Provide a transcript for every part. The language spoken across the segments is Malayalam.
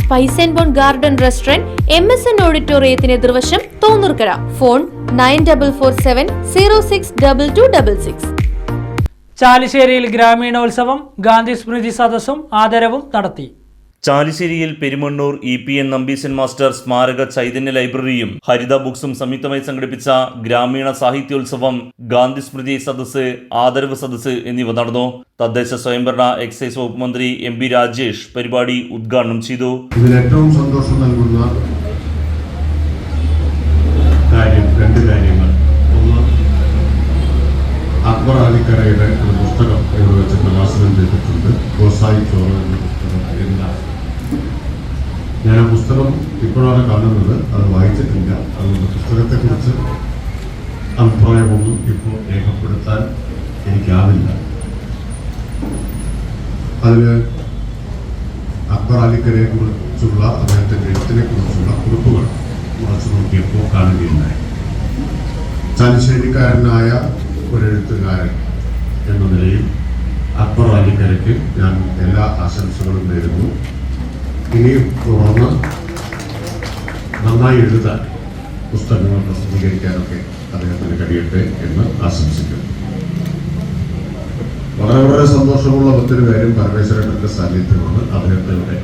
Spice and Bone Garden Restaurant M S N ഓഡിറ്റോറിയത്തിന് എതിർവശം Thonnurkara. Phone nine double four seven zero six double two double six. ചാലിശ്ശേരിയിൽ ഗ്രാമീണോത്സവം ഗാന്ധി സ്മൃതി സദസ്സും ആദരവും നടത്തി. ചാലിശ്ശേരിയിൽ Perumannur E P N Nambeesan master സ്മാരക ചൈതന്യ ലൈബ്രറിയും ഹരിത ബുക്സും സംയുക്തമായി സംഘടിപ്പിച്ച ഗ്രാമീണ സാഹിത്യോത്സവം ഗാന്ധി സ്മൃതി സദസ്സ് ആദരവ് സദസ്സ് എന്നിവ നടന്നു. തദ്ദേശ സ്വയംഭരണ എക്സൈസ് വകുപ്പ് മന്ത്രി എം പി രാജേഷ് പരിപാടി ഉദ്ഘാടനം ചെയ്തു. ഇതിൽ ഏറ്റവും സന്തോഷം നൽകുന്ന കാര്യം രണ്ട് കാര്യങ്ങൾ. ഒന്ന് അക്ബർ അലിക്കരയുടെ ഒരു പുസ്തകം ഇവിടെ വെച്ച് പ്രകാശനം ചെയ്തിട്ടുണ്ട്. പുസ്തകം എന്ന ഞാൻ ആ പുസ്തകം ഇപ്പോഴാണ് കാണുന്നത്. അത് വായിച്ചിട്ടില്ല. അതുകൊണ്ട് പുസ്തകത്തെക്കുറിച്ച് അഭിപ്രായമൊന്നും ഇപ്പോൾ രേഖപ്പെടുത്താൻ എനിക്കാവില്ല. അതിൽ അക്ബർ അലിക്കരയെ കുറിച്ചുള്ള അദ്ദേഹത്തിന്റെ എഴുത്തിനെ കുറിച്ചുള്ള കുറിപ്പുകൾ കുറച്ച് നോക്കിയപ്പോൾ കാണുകയുണ്ടായി. ഒരു എഴുത്തുകാരൻ എന്ന നിലയിൽ അക്ബർ അലിക്കരയ്ക്ക് ഞാൻ എല്ലാ ആശംസകളും നേരുന്നു. ഇനിയും തുടർന്ന് നന്നായി എഴുതാൻ പുസ്തകങ്ങൾ പ്രസിദ്ധീകരിക്കാനൊക്കെ അദ്ദേഹത്തിന് കഴിയട്ടെ എന്ന് ആശംസിക്കുന്നു. വളരെ വളരെ സന്തോഷമുള്ള മറ്റൊരു കാര്യം പരമേശ്വരന്റെ സാന്നിധ്യമാണ് അദ്ദേഹത്തെ ഇവിടെ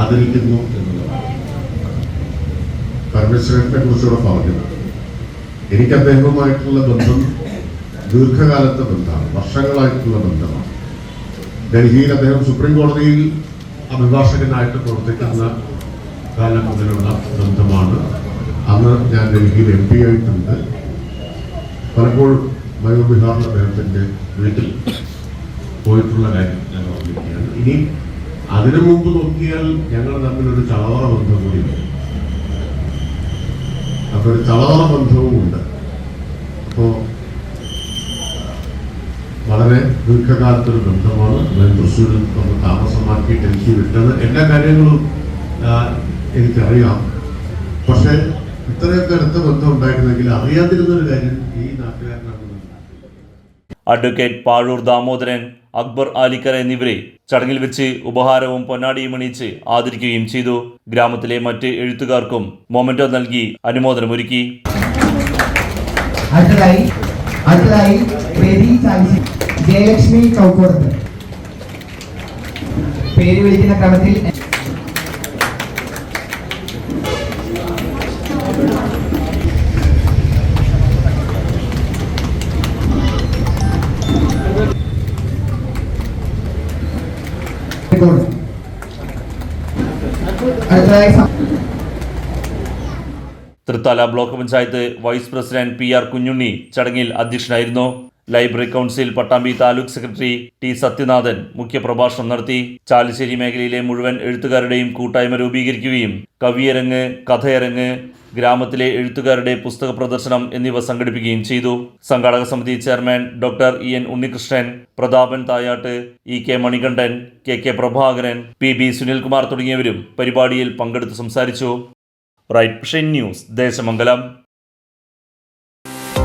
ആദരിക്കുന്നു എന്നുള്ളതാണ്. പരമേശ്വരനെ കുറിച്ചുകൂടെ പറഞ്ഞു എനിക്ക് അദ്ദേഹവുമായിട്ടുള്ള ബന്ധം ദീർഘകാലത്തെ ബന്ധമാണ് വർഷങ്ങളായിട്ടുള്ള ബന്ധമാണ്. ഡൽഹിയിൽ അദ്ദേഹം സുപ്രീം കോടതിയിൽ അഭിഭാഷകനായിട്ട് പ്രവർത്തിക്കുന്ന കാലം മുതലുള്ള ബന്ധമാണ് അന്ന് ഞാൻ ഡൽഹിയിൽ എം പി ആയിട്ടുണ്ട്. പലപ്പോഴും ബിഹാർ അദ്ദേഹത്തിന്റെ വീട്ടിൽ പോയിട്ടുള്ള കാര്യം ഞാൻ ഓർമ്മിക്കുകയാണ്. ഇനി അതിനു മുമ്പ് നോക്കിയാൽ ഞങ്ങൾ തമ്മിലൊരു ചളവറ ബന്ധം കൂടിയുണ്ട് അപ്പൊ ഒരു ചളവറ ബന്ധവും ഉണ്ട് അപ്പോ വളരെ ദീർഘകാലത്തൊരു ബന്ധമാണ്. ഞാൻ തൃശ്ശൂരിൽ നമ്മൾ താമസമാക്കി ഡൽഹി വിട്ടത്. എല്ലാ കാര്യങ്ങളും എനിക്കറിയാം. പക്ഷേ ഇത്രയൊക്കെ അടുത്ത ബന്ധം ഉണ്ടായിരുന്നെങ്കിൽ അറിയാതിരുന്നൊരു കാര്യം ഈ നാട്ടുകാരനാണ് അഡ്വക്കേറ്റ് പാഴൂർ ദാമോദരൻ അക്ബർ ആലിക്കര എന്നിവരെ ചടങ്ങിൽ വെച്ച് ഉപഹാരവും പൊന്നാടിയും അണിയിച്ച് ആദരിക്കുകയും ചെയ്തു. ഗ്രാമത്തിലെ മറ്റ് എഴുത്തുകാർക്കും മൊമെന്റോ നൽകി അനുമോദനമൊരുക്കി. അടുത്തതായി അടുത്തതായി ബേബി ചാലിശ്ശേരി ജയലക്ഷ്മി ചൗക്കോടത്ത് പേര് വിളിക്കുന്ന ക്രമത്തിൽ Thrithala block panchayat vice president P R Kunhunni ചടങ്ങിൽ അധ്യക്ഷനായിരുന്നു. Library council Pattambi taluk secretary T Sathyanathan മുഖ്യപ്രഭാഷണം നടത്തി. ചാലിശ്ശേരി മേഖലയിലെ മുഴുവൻ എഴുത്തുകാരുടെയും കൂട്ടായ്മ രൂപീകരിക്കുകയും കവിയരങ്ങ് കഥയരങ്ങ് ഗ്രാമത്തിലെ എഴുത്തുകാരുടെ പുസ്തക പ്രദർശനം എന്നിവ സംഘടിപ്പിക്കുകയും ചെയ്തു. സംഘാടക സമിതി chairman doctor E N Unnikrishnan Prathapan Thayatt E K Manikandan K K Prabhakaran P B Sunilkumar തുടങ്ങിയവരും പരിപാടിയിൽ പങ്കെടുത്ത് സംസാരിച്ചു. Right news Desamangalam.